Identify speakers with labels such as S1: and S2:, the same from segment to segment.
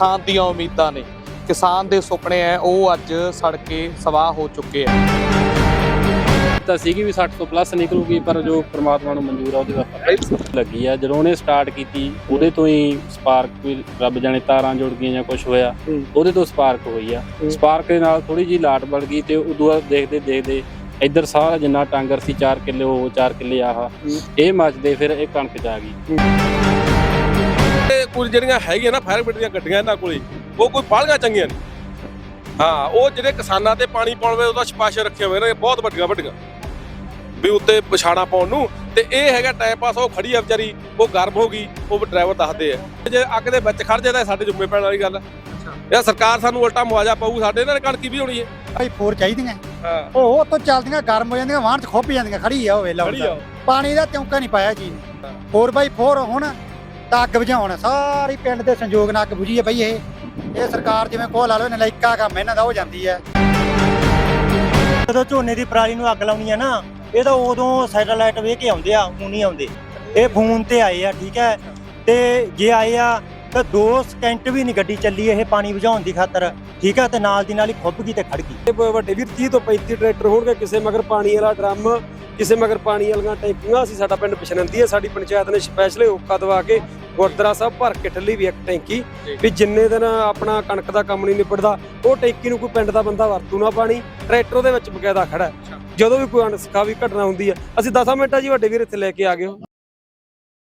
S1: ਕਿਸਾਨ ਦੀਆਂ ਉਮੀਦਾਂ ਨੇ। ਕਿਸਾਨ ਦੇ ਸੁਪਨੇ ਹੈ ਉਹ ਅੱਜ ਸੜ ਕੇ ਸਵਾਹ ਹੋ ਚੁੱਕੇ ਆ
S2: ਤਾਂ ਸੀਗੀ ਵੀ 60 ਤੋਂ ਪਲੱਸ ਨਿਕਲੂਗੀ ਪਰ ਜੋ ਪ੍ਰਮਾਤਮਾ ਨੂੰ ਮਨਜ਼ੂਰ ਆ ਉਹਦੇ ਦਾ ਪਤਾ ਲੱਗੀ ਆ ਜਦੋਂ ਉਹਨੇ ਸਟਾਰਟ ਕੀਤੀ ਉਹਦੇ ਤੋਂ ਹੀ ਸਪਾਰਕ ਵੀ ਰੱਬ ਜਾਣੇ ਤਾਰਾਂ ਜੁੜ ਗਈਆਂ ਜਾਂ ਕੁਝ ਹੋਇਆ। ਉਹਦੇ ਤੋਂ ਸਪਾਰਕ ਹੋਈ ਆ। ਸਪਾਰਕ ਦੇ ਨਾਲ ਥੋੜੀ ਜੀ ਲਾਟ ਬਣ ਗਈ ਤੇ ਉਦੋਂ ਬਾਅਦ ਦੇਖਦੇ ਦੇਖਦੇ ਇੱਧਰ ਸਾਰਾ ਜਿੰਨਾ ਟਾਂਗਰ ਸੀ 4 ਕਿੱਲੇ ਉਹ 4 ਕਿੱਲੇ ਆਹ ਇਹ ਮੱਚਦੇ ਫਿਰ ਇਹ ਕਣਕ ਚ ਆ ਗਈ।
S3: ਇਹ ਕੁਝ ਜਿਹੜੀਆਂ ਹੈਗੀਆਂ ਨਾ ਫਾਇਰ ਬ੍ਰਿਗੇਡ ਦੀਆਂ ਗੱਡੀਆਂ ਇਹਨਾਂ ਕੋਲੇ ਉਹ ਕੋਈ ਬਾਹਲੀਆਂ ਚੰਗੀਆਂ ਨਹੀਂ। ਹਾਂ ਉਹ ਜਿਹੜੇ ਕਿਸਾਨਾਂ ਤੇ ਪਾਣੀ ਪਾਉਣ ਵੇ ਉਹਦਾ ਸਿਪਾਸ਼ ਰੱਖੇ ਹੋਏ ਨੇ ਬਹੁਤ ਵੱਡੀਆਂ ਵੱਡੀਆਂ। ਵੀ ਉੱਤੇ ਪਛਾਣਾ ਪਾਉਣ ਨੂੰ ਤੇ ਇਹ ਹੈਗਾ ਟਾਈਮ ਪਾਸ ਉਹ ਖੜੀ ਆ ਵਿਚਾਰੀ ਉਹ ਗਰਮ ਹੋ ਗਈ ਉਹ ਡਰਾਈਵਰ ਦੱਸਦੇ ਆ। ਜੇ ਅੱਗ ਦੇ ਵਿੱਚ ਖੜ ਤਾਂ ਸਾਡੇ ਜੁੰਮੇ ਪੈਣ ਵਾਲੀ ਗੱਲ ਇਹ ਸਰਕਾਰ ਸਾਨੂੰ ਉਲਟਾ ਮੁਆਵਜ਼ਾ ਪਾਊ ਸਾਡੇ ਨਾਲ ਕਣਕੀ ਵੀ ਹੋਣੀ ਹੈ?
S4: ਭਾਈ ਫੋਰ ਚਾਹੀਦੀਆਂ।
S3: ਹਾਂ।
S4: ਉਹ ਉੱਥੋਂ ਚੱਲਦੀਆਂ ਗਰਮ ਹੋ ਜਾਂਦੀਆਂ ਵਾਹਣ ਚ ਖੁੱਭ ਜਾਂਦੀਆਂ ਖੜੀ ਆ ਉਹ ਵੇਲਾ
S3: ਖੜੀ ਆ
S4: ਪਾਣੀ ਦਾ ਤਿਉਂਕਾ ਨਹੀਂ ਪਾਇਆ ਜੀ। ਫੋਰ ਬਾਈ ਫੋਰ ਹੁਣ ਤਾਂ ਅੱਗ ਬੁਝਾਉਣ। ਸਾਰੀ ਪਿੰਡ ਦੇ ਸੰਯੋਗ ਨਾਲ ਅੱਗ ਬੁਝੀ ਹੈ ਬਈ ਇਹ। ਇਹ ਸਰਕਾਰ ਜਿਵੇਂ ਕੋਹ ਲਾ ਲਓ ਨਲਾਇਕਾ ਕੰਮ ਇਹਨਾਂ ਦਾ ਹੋ ਜਾਂਦੀ ਹੈ।
S5: ਜਦੋਂ ਝੋਨੇ ਦੀ ਪਰਾਲੀ ਨੂੰ ਅੱਗ ਲਾਉਣੀ ਆ ਨਾ, ਇਹ ਤਾਂ ਉਦੋਂ ਸੈਟੇਲਾਈਟ ਵੇਖ ਕੇ ਆਉਂਦੇ ਆ, ਹੁਣ ਨਹੀਂ ਆਉਂਦੇ। ਇਹ ਫੋਨ ਤੇ ਆਏ ਆ, ਠੀਕ ਹੈ। ਤੇ ਜੇ ਆਏ ਆ ਤਾਂ 2 ਸਕਿੰਟ ਵੀ ਨਹੀਂ ਗੱਡੀ ਚੱਲੀ ਇਹ ਪਾਣੀ ਬੁਝਾਉਣ ਦੀ ਖਾਤਰ। ਠੀਕ ਹੈ ਤੇ ਨਾਲ ਦੀ ਨਾਲ ਹੀ ਖੁੱਭ ਗਈ ਤੇ ਖੜ ਗਈ।
S6: ਵੱਡੇ ਵੀਰ 30 ਤੋਂ 35 ਟਰੈਕਟਰ ਹੋਣਗੇ ਕਿਸੇ ਮਗਰ ਪਾਣੀ ਵਾਲਾ ਡਰਮ ਕਿਸੇ ਮਗਰ ਪਾਣੀ ਵਾਲੀਆਂ ਟੈਂਕੀਆਂ। ਅਸੀਂ ਸਾਡਾ ਪਿੰਡ ਪਛਨੰਦੀ ਹੈ ਸਾਡੀ ਪੰਚਾਇਤ ਨੇ ਸਪੈਸ਼ਲ ਹੋਕਾ ਦਵਾ ਕੇ ਗੁਰਦੁਆਰਾ ਸਾਹਿਬ ਭਰ ਕੇ ਠੱਲੀ ਵੀ ਇੱਕ ਟੈਂਕੀ। ਵੀ ਜਿੰਨੇ ਦਿਨ ਆਪਣਾ ਕਣਕ ਦਾ ਕੰਮ ਨਹੀਂ ਨਿਬੜਦਾ ਉਹ ਟੈਂਕੀ ਨੂੰ ਕੋਈ ਪਿੰਡ ਦਾ ਬੰਦਾ ਵਰਤੂ ਨਾ ਪਾਣੀ ਟਰੈਕਟਰ ਉਹਦੇ ਵਿੱਚ ਬਕਾਇਦਾ ਖੜਾ। ਜਦੋਂ ਵੀ ਕੋਈ ਅਣਸਖਾਵੀ ਘਟਨਾ ਹੁੰਦੀ ਹੈ ਅਸੀਂ 10 ਮਿੰਟਾਂ ਹੀ ਵੱਡੇ ਵੀਰ ਇੱਥੇ ਲੈ ਕੇ ਆ ਗਏ ਹੋ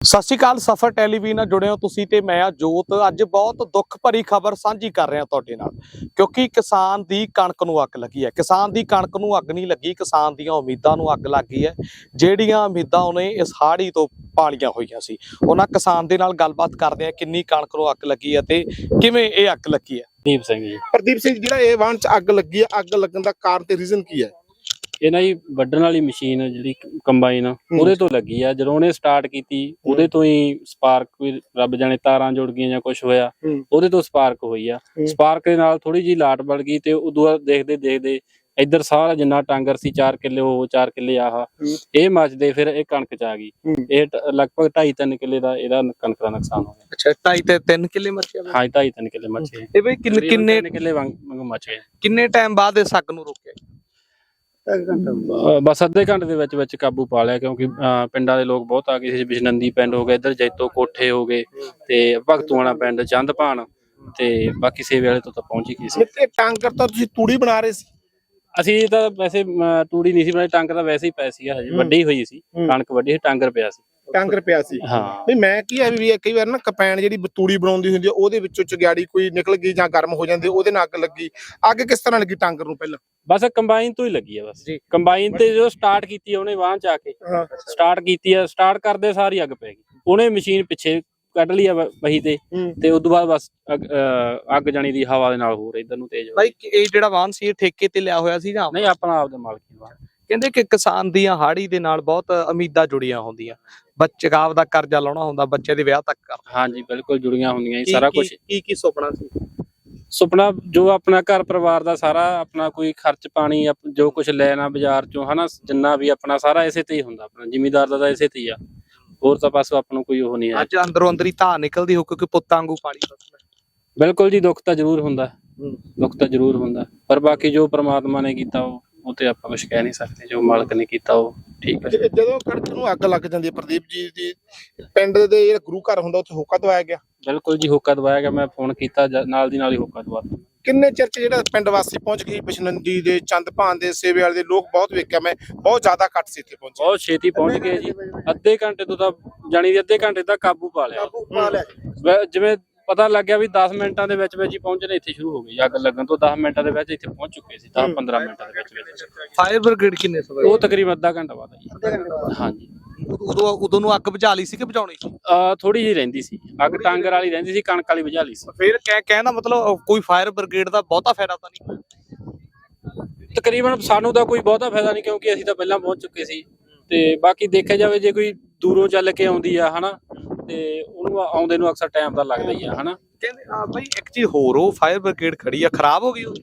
S1: ਸਤਿ ਸ਼੍ਰੀ ਅਕਾਲ ਸਫਰ ਟੈਲੀਵਿਜ਼ਨ ਨਾਲ ਜੁੜੇ ਹੋ ਤੁਸੀਂ ਤੇ ਮੈਂ ਆ ਜੋਤ। ਅੱਜ ਬਹੁਤ ਦੁੱਖ ਭਰੀ ਖਬਰ ਸਾਂਝੀ ਕਰ ਰਿਹਾ ਤੁਹਾਡੇ ਨਾਲ ਕਿਉਂਕਿ ਕਿਸਾਨ ਦੀ ਕਣਕ ਨੂੰ ਅੱਗ ਲੱਗੀ ਹੈ। ਕਿਸਾਨ ਦੀ ਕਣਕ ਨੂੰ ਅੱਗ ਨਹੀਂ ਲੱਗੀ ਕਿਸਾਨ ਦੀਆਂ ਉਮੀਦਾਂ ਨੂੰ ਅੱਗ ਲੱਗ ਗਈ ਹੈ। ਜਿਹੜੀਆਂ ਉਮੀਦਾਂ ਉਹਨੇ ਇਸ ਹਾੜੀ ਤੋਂ ਪਾਲੀਆਂ ਹੋਈਆਂ ਸੀ ਉਹਨਾਂ ਕਿਸਾਨ ਦੇ ਨਾਲ ਗੱਲਬਾਤ ਕਰਦੇ ਆ ਕਿੰਨੀ ਕਣਕ ਨੂੰ ਅੱਗ ਲੱਗੀ ਹੈ ਤੇ ਕਿਵੇਂ ਇਹ ਅੱਗ ਲੱਗੀ ਹੈ?
S2: ਦੀਪ ਸਿੰਘ ਜੀ।
S7: ਪ੍ਰਦੀਪ ਸਿੰਘ ਜਿਹੜਾ ਇਹ ਵਾਹਨ ਚ ਅੱਗ ਲੱਗੀ ਹੈ ਅੱਗ ਲੱਗਣ ਦਾ ਕਾਰਨ ਤੇ ਰੀਜ਼ਨ ਕੀ ਹੈ?
S2: ਇਹ ਨਾ ਜੀ ਵੱਢਣ ਵਾਲੀ ਮਸ਼ੀਨ ਜਿਹੜੀ ਕੰਬਾਈਨ ਉਹਦੇ ਤੋਂ ਲੱਗੀ ਆ। ਜਦੋਂ ਉਹਨੇ ਸਟਾਰਟ ਕੀਤੀ ਉਹਦੇ ਤੋਂ ਹੀ ਸਪਾਰਕ ਵੀ ਰੱਬ ਜਾਣੇ ਤਾਰਾਂ ਜੁੜ ਗਈਆਂ ਜਾਂ ਕੁਝ ਹੋਇਆ। ਉਹਦੇ ਤੋਂ ਸਪਾਰਕ ਹੋਈ ਆ। ਸਪਾਰਕ ਦੇ ਨਾਲ ਥੋੜੀ ਜੀ ਲਾਟ ਬਣ ਗਈ ਤੇ ਉਦੋਂ ਬਾਅਦ ਦੇਖਦੇ ਦੇਖਦੇ ਇੱਧਰ ਸਾਰਾ ਜਿੰਨਾ ਟਾਂਗਰ ਸੀ 4 ਕਿੱਲੇ ਉਹ 4 ਕਿੱਲੇ ਆਹ ਇਹ ਮੱਚਦੇ ਫਿਰ ਇਹ ਕਣਕ ਚ ਆ ਗਈ। ਇਹ ਲਗਭਗ 2.5 3 ਕਿੱਲੇ ਦਾ ਇਹਦਾ ਕਣਕ ਦਾ ਨੁਕਸਾਨ ਹੋ ਗਿਆ।
S1: ਅੱਛਾ 2.5 ਤੇ 3 ਕਿੱਲੇ ਮੱਚਿਆ
S2: ਹਾਂ 2.5 3 ਕਿੱਲੇ ਮੱਚੇ
S1: ਇਹ ਬਈ ਕਿੰਨੇ ਕਿੰਨੇ
S2: ਕਿੱਲੇ ਵਾਂਗ ਮੱਚ ਗਏ।
S1: ਕਿੰਨੇ ਟਾਈਮ ਬਾਅਦ ਇਸ ਅੱਗ ਨੂੰ ਰੋਕਿਆ
S2: ਬਸ ਅੱਧੇ ਘੰਟੇ ਦੇ ਵਿੱਚ ਵਿੱਚ ਕਾਬੂ ਪਾ ਲਿਆ ਕਿਉਂਕਿ ਪਿੰਡਾਂ ਦੇ ਲੋਕ ਬਹੁਤ ਆ ਗਏ ਸੀ। ਬਿਸ਼ਨੰਦੀ ਪਿੰਡ ਹੋ ਗਏ ਇੱਧਰ ਜੈਤੋ ਕੋਠੇ ਹੋ ਗਏ ਤੇ ਭਗਤੂਆਣਾ ਪਿੰਡ ਚੰਦਪਾਣ ਤੇ ਬਾਕੀ ਸੇਵੇ ਵਾਲੇ ਤੋਂ ਤਾਂ ਪਹੁੰਚ ਹੀ ਗਏ ਸੀ।
S7: ਇਹ ਟਾਂਕਰ ਤਾਂ ਤੁਸੀਂ ਤੂੜੀ ਬਣਾ ਰਹੇ ਸੀ?
S2: ਅਸੀਂ ਤਾਂ ਵੈਸੇ ਤੂੜੀ ਨਹੀਂ ਸੀ ਬਣਾਈ ਟਾਂਗਰ ਤਾਂ ਵੈਸੇ ਹੀ ਪੈ ਸੀਗਾ ਹਜੇ। ਵੱਡੀ ਹੋਈ ਸੀ। ਕਣਕ ਵੱਡੀ ਸੀ ਟਾਂਗਰ ਪਿਆ ਸੀ।
S7: ਟਾਂਕਰ ਪਿਆ ਸੀ।
S2: ਹਾਂ।
S7: ਨਹੀਂ ਮੈਂ ਕੀ ਹੈ ਵੀ ਕਈ ਵਾਰ ਨਾ ਕਪੈਣ ਜਿਹੜੀ ਤੂੜੀ ਬਣਾਉਂਦੀ ਹੁੰਦੀ ਹੈ ਉਹਦੇ ਵਿੱਚੋਂ ਚਗਿਆੜੀ ਕੋਈ ਨਿਕਲ ਗਈ ਜਾਂ ਗਰਮ ਹੋ ਜਾਂਦੀ ਉਹਦੇ ਨਾਲ ਅੱਗ ਲੱਗੀ। ਅੱਗ ਕਿਸ ਤਰ੍ਹਾਂ ਲੱਗੀ ਟਾਂਕਰ ਨੂੰ ਪਹਿਲਾਂ?
S2: ਬਸ ਕੰਬਾਈਨ ਤੋਂ ਹੀ ਲੱਗੀ ਆ ਬਸ। ਕੰਬਾਈਨ ਤੇ ਜੋ ਸਟਾਰਟ ਕੀਤੀ ਆ ਉਹਨੇ ਵਾਹ ਚ ਆ ਕੇ। ਸਟਾਰਟ ਕੀਤੀ ਆ ਸਟਾਰਟ ਕਰਦੇ ਸਾਰੀ ਅੱਗ ਪੈ ਗਈ। ਉਹਨੇ ਮਸ਼ੀਨ ਪਿੱਛੇ ਕੱਢ ਲਈ ਆ ਵ- ਵਹੀ ਤੇ। ਤੇ ਉਦੋਂ ਬਾਅਦ ਬਸ ਅੱਗ- ਅਹ ਅੱਗ ਜਾਣੀ ਦੀ ਹਵਾ ਦੇ ਨਾਲ ਹੋਰ ਇਧਰ ਨੂੰ ਤੇਜ਼ ਹੋ ਗਈ।
S1: ਬਾਈ ਇਹ ਜਿਹੜਾ ਵਾਹਨ ਸੀ ਇਹ ਠੇਕੇ ਤੇ ਲਿਆ ਹੋਇਆ ਸੀ ਜਾਂ?
S2: ਨਹੀਂ ਆਪਣਾ ਆਪਦੇ ਮਾਲਕੀ ਦਾ
S1: ਕਹਿੰਦੇ ਕਿ ਕਿਸਾਨ ਦੀਆਂ ਹਾੜੀ ਦੇ ਨਾਲ ਬਹੁਤ ਉਮੀਦਾਂ ਜੁੜੀਆਂ ਹੁੰਦੀਆਂ। ਬੱਚੇ ਗਾਵ ਦਾ ਕਰਜ਼ਾ ਲਾਉਣਾ ਹੁੰਦਾ ਬੱਚੇ ਦੇ ਵਿਆਹ ਤੱਕ ਕਰਨਾ।
S2: ਹਾਂਜੀ ਬਿਲਕੁਲ ਜੁੜੀਆਂ ਹੁੰਦੀਆਂ ਜੀ ਸਾਰਾ ਕੁਝ
S1: ਕੀ ਕੀ ਸੁਪਨਾ ਸੀ?
S2: ਸੁਪਨਾ ਜੋ ਆਪਣਾ ਘਰ ਪਰਿਵਾਰ ਦਾ ਸਾਰਾ ਆਪਣਾ ਕੋਈ ਖਰਚ ਪਾਣੀ ਜੋ ਕੁਝ ਲੈਣਾ ਬਾਜ਼ਾਰ ਚੋਂ ਹਨਾ ਜਿੰਨਾ ਵੀ ਆਪਣਾ ਸਾਰਾ ਇਸੇ ਤੇ ਹੀ ਹੁੰਦਾ ਆਪਣਾ ਜ਼ਿਮੀਦਾਰ ਦਾ ਤਾਂ ਇਸੇ ਤੇ ਹੀ ਆ। ਹੋਰ ਤਾਂ ਪਾਸੋਂ ਆਪਾਂ ਨੂੰ ਕੋਈ ਉਹ ਨਹੀਂ ਹੈ।
S1: ਅੱਜ ਅੰਦਰੋਂ ਅੰਦਰੀ ਧਾਰ ਨਿਕਲਦੀ ਹੋ ਕਿਉਂਕਿ ਪੁੱਤਾਂ ਵਾਂਗੂ ਪਾਲੀ
S2: ਬਿਲਕੁਲ ਜੀ ਦੁੱਖ ਤਾਂ ਜ਼ਰੂਰ ਹੁੰਦਾ। ਦੁੱਖ ਤਾਂ ਜ਼ਰੂਰ ਹੁੰਦਾ। ਪਰ ਬਾਕੀ ਜੋ ਪ੍ਰਮਾਤਮਾ ਨੇ ਕੀਤਾ ਉਹ ਉਹ ਤੇ ਆਪਾਂ ਕੁਝ ਕਹਿ ਨਹੀਂ ਸਕਦੇ ਜੋ ਮਾਲਕ ਨੇ ਕੀਤਾ ਉਹ ਠੀਕ ਹੈ।
S7: ਜ- ਜਦੋਂ ਕਣਕ ਨੂੰ ਅੱਗ ਲੱਗ ਜਾਂਦੀ ਹੈ ਪ੍ਰਦੀਪ ਜੀ ਦੀ ਪਿੰਡ ਦੇ ਜਿਹੜਾ ਗੁਰੂ ਘਰ ਹੁੰਦਾ ਉੱਥੇ ਹੋਕਾ ਦਵਾਇਆ ਗਿਆ?
S2: ਬਿਲਕੁਲ ਜੀ ਹੋਕਾ ਦਵਾਇਆ ਗਿਆ ਮੈਂ ਫੋਨ ਕੀਤਾ ਜ- ਨਾਲ ਦੀ ਨਾਲ ਹੀ ਹੋਕਾ ਦਵਾ ਦਿੱਤਾ।
S7: ਕਿੰਨੇ ਚਿਰ ਚ ਜਿਹੜਾ ਪਿੰਡ ਵਾਸੀ ਪਹੁੰਚ ਗਏ ਬਿਸ਼ਨੰਦੀ ਦੇ ਚੰਦਪਾਨ ਦੇ ਸੇਵੇ ਵਾਲੇ ਦੇ ਲੋਕ ਬਹੁਤ ਵੇਖਿਆ ਮੈਂ ਬਹੁਤ ਜ਼ਿਆਦਾ ਘੱਟ ਸੀ ਇੱਥੇ ਪਹੁੰਚੇ।
S2: ਬਹੁਤ ਛੇਤੀ ਪਹੁੰਚ ਗਏ ਜੀ। ਅੱਧੇ ਘੰਟੇ ਤੋਂ ਤਾਂ ਜਾਣੀ ਦੀ ਅੱਧੇ ਘੰਟੇ ਤੱਕ ਕਾਬੂ ਪਾ ਲਿਆ। ਵੈ- ਜਿਵੇਂ ਪਤਾ ਲੱਗਿਆ ਵੀ 10 ਮਿੰਟਾਂ ਦੇ ਵਿੱਚ ਵਿੱਚ ਹੀ ਪਹੁੰਚਣੇ ਇੱਥੇ ਸ਼ੁਰੂ ਹੋ ਗਈ ਅੱਗ ਲੱਗਣ ਤੋਂ 10 ਮਿੰਟਾਂ ਦੇ ਵਿੱਚ ਇੱਥੇ ਪਹੁੰਚ ਚੁੱਕੇ ਸੀ 10 15 ਮਿੰਟਾਂ ਦੇ ਵਿੱਚ ਵਿੱਚ।
S1: ਫਾਇਰ ਬ੍ਰਿਗੇਡ ਕਿੰਨੇ ਸਮੇਂ
S2: ਉਹ ਤਕਰੀਬਨ ਅੱਧਾ ਘੰਟਾ ਬਾਅਦ ਆਈ। ਹਾਂਜੀ।
S1: ਉਦੋਂ ਉਦੋਂ ਨੂੰ ਅੱਗ ਬੁਝਾ ਲਈ ਸੀ ਕਿ ਬੁਝਾਉਣੀ
S2: ਥੋੜੀ ਜਿਹੀ ਰਹਿੰਦੀ ਸੀ। ਅੱਗ ਟਾਂਗਰ ਵਾਲੀ ਰਹਿੰਦੀ ਸੀ ਕਣਕ ਵਾਲੀ ਬੁਝਾ ਲਈ ਸੀ।
S1: ਫਿਰ ਕਹਿ ਕਹਿਣਾ ਮਤਲਬ ਕੋਈ ਫਾਇਰ ਬ੍ਰਿਗੇਡ ਦਾ ਬਹੁਤਾ ਫਾਇਦਾ ਤਾਂ ਨਹੀਂ?
S2: ਤਕਰੀਬਨ ਸਾਨੂੰ ਤਾਂ ਕੋਈ ਬਹੁਤਾ ਫਾਇਦਾ ਨਹੀਂ ਕਿਉਂਕਿ ਅਸੀਂ ਤਾਂ ਪਹਿਲਾਂ ਪਹੁੰਚ ਚੁੱਕੇ ਸੀ। ਤੇ ਬਾਕੀ ਦੇਖਿਆ ਜਾਵੇ ਜੇ ਕੋਈ ਦੂਰੋਂ ਚੱਲ ਕੇ ਆਉਂਦੀ ਆ ਹਨਾ ਤੇ ਉਹਨੂੰ ਆਉਂਦੇ ਨੂੰ ਅਕਸਰ ਟਾਈਮ ਤਾਂ ਲੱਗਦਾ ਹੀ ਆ ਹਨਾ?
S1: ਕਹਿੰਦੇ ਆ ਬਈ ਇੱਕ ਚੀਜ਼ ਹੋਰ ਉਹ ਫਾਇਰ ਬ੍ਰਿਗੇਡ ਖੜੀ ਆ ਖਰਾਬ ਹੋ ਗਈ ਉਹ?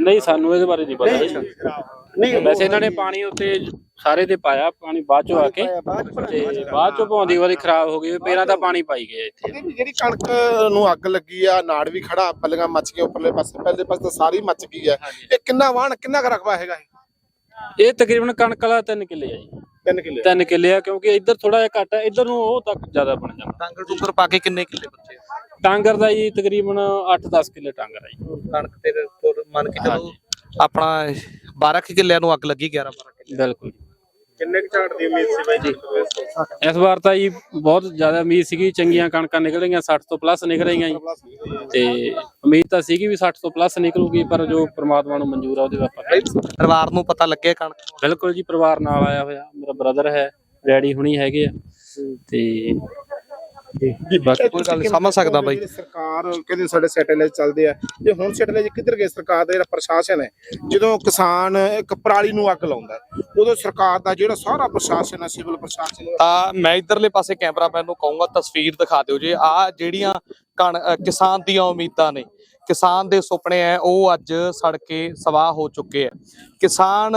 S2: ਨਹੀਂ ਸਾਨੂੰ ਇਹਦੇ ਬਾਰੇ ਨਹੀਂ ਪਤਾ ਜੀ। ਵੈਸੇ ਇਹਨਾਂ ਨੇ ਪਾਣੀ ਉੱਤੇ ਸਾਰੇ ਤੇ ਪਾਇਆ ਪਾਣੀ ਬਾਅਦ ਚੋਂ ਆ ਕੇ। ਤੇ ਬਾਅਦ ਚੋਂ ਪਾਉਂਦੀ ਵਾਰੀ ਖਰਾਬ ਹੋ ਗਈ ਪਹਿਲਾਂ ਤਾਂ ਪਾਣੀ ਪਾਈ ਗਏ ਇੱਥੇ।
S7: ਜਿਹੜੀ ਕਣਕ ਨੂੰ ਅੱਗ ਲੱਗੀ ਆ ਨਾੜ ਵੀ ਖੜਾ ਪੱਲੀਆਂ ਮੱਚ ਗਈਆਂ ਉੱਪਰਲੇ ਪਾਸੇ ਪਹਿਲੇ ਪਾਸੇ ਤਾਂ ਸਾਰੀ ਮੱਚ ਗਈ ਹੈ ਇਹ ਕਿੰਨਾ ਵਾਹਣ ਕਿੰਨਾ ਕੁ ਰਕਬਾ ਹੈਗਾ ਇਹ?
S2: ਇਹ ਤਕਰੀਬਨ ਕਣਕ ਵਾਲਾ 3 ਕਿੱਲੇ ਆ ਜੀ।
S7: 3 ਕਿੱਲੇ
S2: 3 ਕਿੱਲੇ ਆ ਕਿਉਂਕਿ ਇੱਧਰ ਥੋੜਾ ਜਿਹਾ ਘੱਟ ਹੈ ਇੱਧਰ ਨੂੰ ਉਹ ਤੱਕ ਜ਼ਿਆਦਾ ਬਣ ਜਾਂਦਾ।
S1: ਟਾਂਗਰ ਟੁੰਗਰ ਪਾ ਕੇ ਕਿੰਨੇ ਕਿੱਲੇ ਬੱਚੇ
S2: ਟਾਂਗਰ ਦਾ ਜੀ ਤਕਰੀਬਨ 8-10 ਕਿੱਲੇ ਟਾਂਗਰ ਆ ਜੀ।
S1: ਕਣਕ ਤੇ ਫਿਰ ਮੰਨ ਕੇ ਚਲੋ ਆਪਣਾ 12 ਕੁ ਕਿੱਲਿਆਂ ਨੂੰ ਅੱਗ ਲੱਗੀ 11 12 ਕਿੱਲੇ।
S2: ਬਿਲਕੁਲ
S3: ਕਿੰਨੇ ਕੁ ਝਾੜ ਦੀ ਉਮੀਦ ਸੀ ਬਾਈ ਜੀ?
S2: ਇਸ ਵਾਰ ਤਾਂ ਜੀ ਬਹੁਤ ਜ਼ਿਆਦਾ ਉਮੀਦ ਸੀਗੀ ਚੰਗੀਆਂ ਕਣਕਾਂ ਨਿਕਲ ਰਹੀਆਂ 60 ਤੋਂ ਪਲੱਸ ਨਿਕਲ ਰਹੀਆਂ ਜੀ। ਤੇ ਉਮੀਦ ਤਾਂ ਸੀਗੀ ਵੀ 60 ਤੋਂ ਪਲੱਸ ਨਿਕਲੂਗੀ ਪਰ ਜੋ ਪ੍ਰਮਾਤਮਾ ਨੂੰ ਮਨਜ਼ੂਰ ਆ ਉਹਦੇ ਆਪਾਂ
S1: ਪਰਿਵਾਰ ਨੂੰ ਪਤਾ ਲੱਗਿਆ ਕਣਕ?
S2: ਬਿਲਕੁਲ ਜੀ ਪਰਿਵਾਰ ਨਾਲ ਆਇਆ ਹੋਇਆ ਮੇਰਾ ਬ੍ਰਦਰ ਹੈ ਡੈਡੀ ਹੁਣੀ ਹੈਗੇ ਆ। ਤੇ ਬਾਕੀ
S1: ਕੋਈ ਗੱਲ ਸਮਝ ਸਕਦਾ ਬਾਈ।
S7: ਜਿਹੜੀ ਸਰਕਾਰ ਕਹਿੰਦੇ ਸਾਡੇ ਸੈਟੇਲਾਈਟ ਚੱਲਦੇ ਆ? ਜੇ ਹੁਣ ਸੈਟੇਲਾਈਟ ਕਿੱਧਰ ਗਏ ਸਰਕਾਰ ਦਾ ਜਿਹੜਾ ਪ੍ਰਸ਼ਾਸਨ ਹੈ? ਜਦੋਂ ਕਿਸਾਨ ਇੱਕ ਪਰਾਲੀ ਨੂੰ ਅੱਗ ਲਾਉਂਦਾ ਹੈ, ਉਦੋਂ ਸਰਕਾਰ ਦਾ ਜਿਹੜਾ ਸਾਰਾ ਪ੍ਰਸ਼ਾਸਨ ਹੈ ਸਿਵਲ ਪ੍ਰਸ਼ਾਸਨ
S1: ਤਾਂ ਮੈਂ ਇਧਰਲੇ ਪਾਸੇ ਕੈਮਰਾਮੈਨ ਨੂੰ ਕਹੂੰਗਾ ਤਸਵੀਰ ਦਿਖਾ ਦਿਓ ਜੇ। ਆ ਜਿਹੜੀਆਂ ਕਣ- ਅ, ਕਿਸਾਨ ਦੀਆਂ ਉਮੀਦਾਂ ਨੇ ਕਿਸਾਨ ਦੇ ਸੁਪਨੇ ਐ ਉਹ ਅੱਜ ਸੜ ਕੇ ਸਵਾਹ ਹੋ ਚੁੱਕੇ ਐ। ਕਿਸਾਨ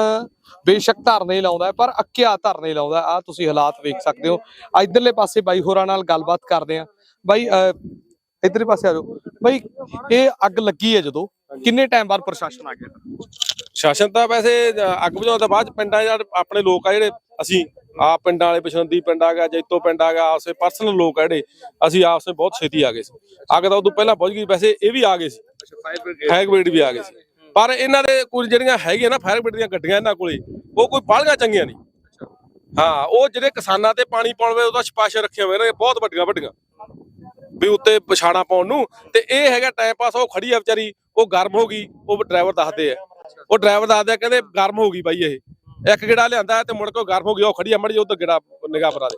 S1: ਬੇਸ਼ੱਕ ਧਰਨੇ ਲਾਉਂਦਾ ਪਰ ਅੱਕਿਆ ਧਰਨੇ ਲਾਉਂਦਾ ਆ ਤੁਸੀਂ ਹਾਲਾਤ ਵੇਖ ਸਕਦੇ ਹੋ। ਇਧਰਲੇ ਪਾਸੇ ਬਾਈ ਹੋਰਾਂ ਨਾਲ ਗੱਲਬਾਤ ਕਰਦੇ ਆ। ਬਾਈ ਇਧਰਲੇ ਪਾਸੇ ਆ ਜਾਓ। ਬਾਈ ਇਹ ਅੱਗ ਲੱਗੀ ਹੈ ਜਦੋਂ? ਕਿੰਨੇ ਟਾਈਮ ਬਾਅਦ ਪ੍ਰਸ਼ਾਸਨ ਆ ਗਿਆ?
S3: ਸ਼ਾਸਨ ਤਾਂ ਵੈਸੇ ਅੱਗ ਬੁਝਾਉਣ ਤੋਂ ਬਾਅਦ ਪਿੰਡਾਂ ਜਿਹੜੇ ਆਪਣੇ ਲੋਕ ਆ ਜਿਹੜੇ ਅਸੀਂ ਆ ਪਿੰਡਾਂ ਵਾਲੇ ਬਿਸ਼ਨੰਦੀ ਪਿੰਡ ਆ ਗਿਆ ਜੈਤੋ ਪਿੰਡ ਆ ਗਿਆ ਆਪਸੇ ਪਰਸਨਲ ਲੋਕ ਆ ਜਿਹੜੇ ਅਸੀਂ ਆਪਸੇ ਬਹੁਤ ਛੇਤੀ ਆ ਗਏ ਸੀ। ਅੱਗ ਤਾਂ ਉਦੋਂ ਪਹਿਲਾਂ ਪਹੁੰਚ ਗਈ ਵੈਸੇ ਇਹ ਵੀ ਆ ਗਏ ਸੀ। ਫਾਇਰ ਬ੍ਰਿਗੇਡ ਵੀ ਆ ਗਏ ਸੀ। ਪਰ ਇਹਨਾਂ ਦੇ ਕੁਝ ਜਿਹੜੀਆਂ ਹੈਗੀਆਂ ਨਾ ਫਾਇਰ ਬ੍ਰਿਗੇਡ ਦੀਆਂ ਗੱਡੀਆਂ ਇਹਨਾਂ ਕੋਲੇ ਉਹ ਕੋਈ ਬਾਹਲੀਆਂ ਚੰਗੀਆਂ ਨਹੀਂ। ਹਾਂ ਉਹ ਜਿਹੜੇ ਕਿਸਾਨਾਂ ਤੇ ਪਾਣੀ ਪਾਉਣ ਵੇ ਉਹਦਾ ਸਪਾਸ਼ ਰੱਖਿਆ ਹੋਇਆ ਨੇ ਬਹੁਤ ਵੱਡੀਆਂ ਵੱਡੀਆਂ। ਵੀ ਉੱਤੇ ਪਛਾਣਾ ਪਾਉਣ ਨੂੰ ਤੇ ਇਹ ਹੈਗਾ ਟਾਈਮ ਪਾਸ ਉਹ ਖੜੀ ਆ ਵਿਚਾਰੀ ਉਹ ਗਰਮ ਹੋ ਗਈ ਉਹ ਡਰਾਈਵਰ ਦੱਸਦੇ ਆ। ਉਹ ਡਰਾਈਵਰ ਦੱਸਦੇ ਆ ਕਹਿੰਦੇ ਗਰਮ ਹੋ ਗਈ ਬਾਈ ਇਹ। ਇੱਕ ਗੇੜਾ ਲਿਆਂਦਾ ਤੇ ਮੁੜ ਕੇ ਉਹ ਗਰਮ ਹੋ ਗਈ ਉਹ ਖੜੀ ਆ ਮੜ ਜੀ ਉਧਰ ਗੇੜਾ ਨਿਗਾਹ ਬਣਾ ਦੇ।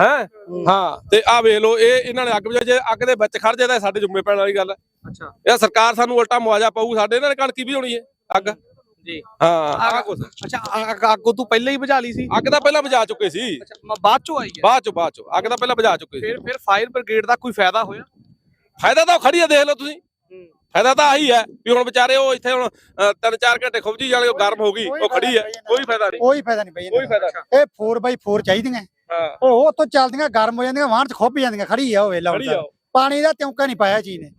S3: ਹੈ? ਹਾਂ ਤੇ ਆ ਵੇਖ ਲਓ ਇਹ ਇਹਨਾਂ ਨੇ ਅੱਗ ਬੁਝਾਈ ਜੇ ਅੱਗ ਦੇ ਵਿੱਚ ਖੜ ਤਾਂ ਸਾਡੇ ਜੁੰਮੇ ਪੈਣ ਵਾਲੀ ਗੱਲ ਹੈ।
S1: ਅੱਛਾ।
S3: ਇਹ ਸਰਕਾਰ ਸਾਨੂੰ ਉਲਟਾ ਮੁਆਵਜ਼ਾ ਪਾਊ ਸਾਡੇ ਇਹਨਾਂ ਨੇ ਕਣਕੀ ਵੀ ਹੋਣੀ ਹੈ ਅੱਗ।
S1: ਜੀ।
S3: ਹਾਂ ਆ ਕੁਛ।
S1: ਅੱਛਾ ਅੱਗ- ਤੂੰ ਪਹਿਲਾਂ ਹੀ ਬੁਝਾ ਲਈ ਸੀ?
S3: ਅੱਗ ਤਾਂ ਪਹਿਲਾਂ ਬੁਝਾ ਚੁੱਕੇ ਸੀ।
S1: ਬਾਅਦ ਚੋਂ ਆਈ ਹੈ?
S3: ਬਾਅਦ ਚ ਬਾਅਦ ਚ ਅੱਗ ਤਾਂ ਪਹਿਲਾਂ ਬੁਝਾ ਚੁੱਕੇ ਸੀ।
S1: ਫਿਰ ਫਿਰ ਫਾਇਰ ਬ੍ਰਿਗੇਡ ਦਾ ਕੋਈ ਫਾਇਦਾ ਹੋਇਆ?
S3: ਫਾਇਦਾ ਤਾਂ ਉਹ ਖੜੀ ਆ ਦੇਖ ਲਓ ਤੁਸੀਂ। ਫਾਇਦਾ ਤਾਂ ਆਹੀ ਹੈ ਵੀ ਹੁਣ ਵਿਚਾਰੇ ਉਹ ਇੱਥੇ ਹੁਣ ਅ, ਤਿੰਨ ਚਾਰ ਘੰਟੇ ਖੁਬਜੀ ਜਾਣੇ ਉਹ ਗਰਮ ਹੋ ਗਈ ਉਹ ਖੜੀ ਹੈ ਕੋਈ ਫਾਇਦਾ ਨਹੀਂ।
S4: ਕੋਈ ਫਾਇਦਾ ਨਹੀਂ ਬਈ
S3: ਕੋਈ ਫਾਇਦਾ।
S4: ਇਹ 4x4 ਚਾਹੀਦੀਆਂ।
S3: ਹਾਂ।
S4: ਉਹ ਉੱਥੋਂ ਚੱਲਦੀਆਂ ਗਰਮ ਹੋ ਜਾਂਦੀਆਂ ਵਾਹਣ ਚ ਖੁੱਭ ਜਾਂਦੀਆਂ ਖੜੀ ਆ ਉਹ ਵੇਲਾ
S3: ਉਹ।
S4: ਪਾਣੀ ਦਾ ਤਿਉਂਕਾ ਨਹੀਂ ਪਾਇਆ ਜੀ ਨੇ।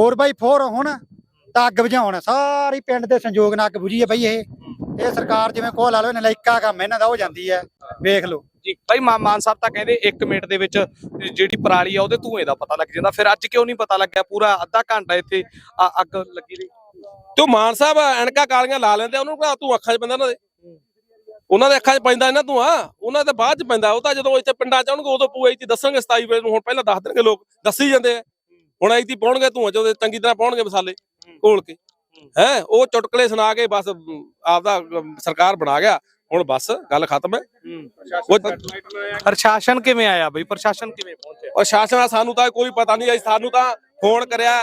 S4: 4x4 ਹੁਣ ਤਾਂ ਅੱਗ ਬੁਝਾਉਣ। ਸਾਰੀ ਪਿੰਡ ਦੇ ਸੰਯੋਗ ਨਾਲ ਅੱਗ ਬੁਝੀ ਹੈ ਬਈ ਇਹ। ਇਹ ਸਰਕਾਰ ਜਿਵੇਂ ਕੋਹ ਲਾ ਲਓ ਨਲਾਇਕਾ ਕੰਮ ਇਹਨਾਂ ਦਾ ਹੋ ਜਾਂਦੀ ਹੈ। ਵੇਖ ਲਓ।
S1: ਭਾਈ ਮਾਨ ਸਾਹਿਬ ਤਾਂ ਕਹਿੰਦੇ 1 ਮਿੰਟ ਦੇ ਵਿੱਚ ਜਿਹੜੀ ਪਰਾਲੀ ਆ ਉਹਦੇ ਧੂਏ ਦਾ ਪਤਾ ਲੱਗ ਜਾਂਦਾ। ਫਿਰ ਅੱਜ ਕਿਉਂ ਨਹੀਂ ਪਤਾ ਲੱਗਿਆ? ਪੂਰਾ ਅੱਧਾ ਘੰਟਾ ਇੱਥੇ ਅੱਗ ਲੱਗੀ ਰਹੀ।
S3: ਤੂੰ ਮਾਨ ਸਾਹਿਬ ਐਨਕਾਂ ਕਾਲੀਆਂ ਲਾ ਲੈਂਦੇ ਉਹਨੂੰ ਕਿਹੜਾ ਤੂੰ ਅੱਖਾਂ 'ਚ ਪੈਂਦਾ ਉਹਨਾਂ ਦੇ। ਉਹਨਾਂ ਦੇ ਅੱਖਾਂ 'ਚ ਪੈਂਦਾ ਇਹਨਾਂ ਤੂੰ ਆ ਉਹਨਾਂ ਦੇ ਬਾਅਦ 'ਚ ਪੈਂਦਾ। ਉਹ ਤਾਂ ਜਦੋਂ ਇੱਥੇ ਪਿੰਡਾਂ 'ਚ ਆਉਣਗੇ, ਉਦੋਂ ਪੂਏ ਇੱਥੇ ਦੱਸਣਗੇ 27 ਵਜੇ ਨੂੰ। ਹੁਣ ਪਹਿਲਾਂ ਦੱਸ ਦੇਣਗੇ ਲੋਕ, ਦੱਸੀ ਜਾਂਦੇ ਆ। ਹੁਣ ਇੱਥੇ ਪਾਉਣਗੇ ਧੂਆਂ, ਜਦੋਂ ਚੰਗੀ ਤਰ੍ਹਾਂ ਪਾਉਣਗੇ ਮਸਾਲੇ ਘੋਲ ਕੇ। ਹੈ? ਉਹ ਚੁਟਕਲੇ ਸੁਣਾ ਕੇ ਬਸ ਆਪਦਾ ਸਰਕਾਰ ਬਣਾ ਗਿਆ। ਹੁਣ ਬਸ ਗੱਲ ਖਤਮ ਹੈ। ਉਹ
S1: ਪ੍ਰਸ਼ਾਸਨ ਕਿਵੇਂ ਆਇਆ ਬਈ? ਪ੍ਰਸ਼ਾਸਨ ਕਿਵੇਂ ਪਹੁੰਚਿਆ?
S3: ਔਰ ਸ਼ਾਸਨ ਦਾ ਸਾਨੂੰ ਤਾਂ ਕੋਈ ਪਤਾ ਨਹੀਂ ਆਈ ਸਾਨੂੰ ਤਾਂ ਫੋਨ ਕਰਿਆ।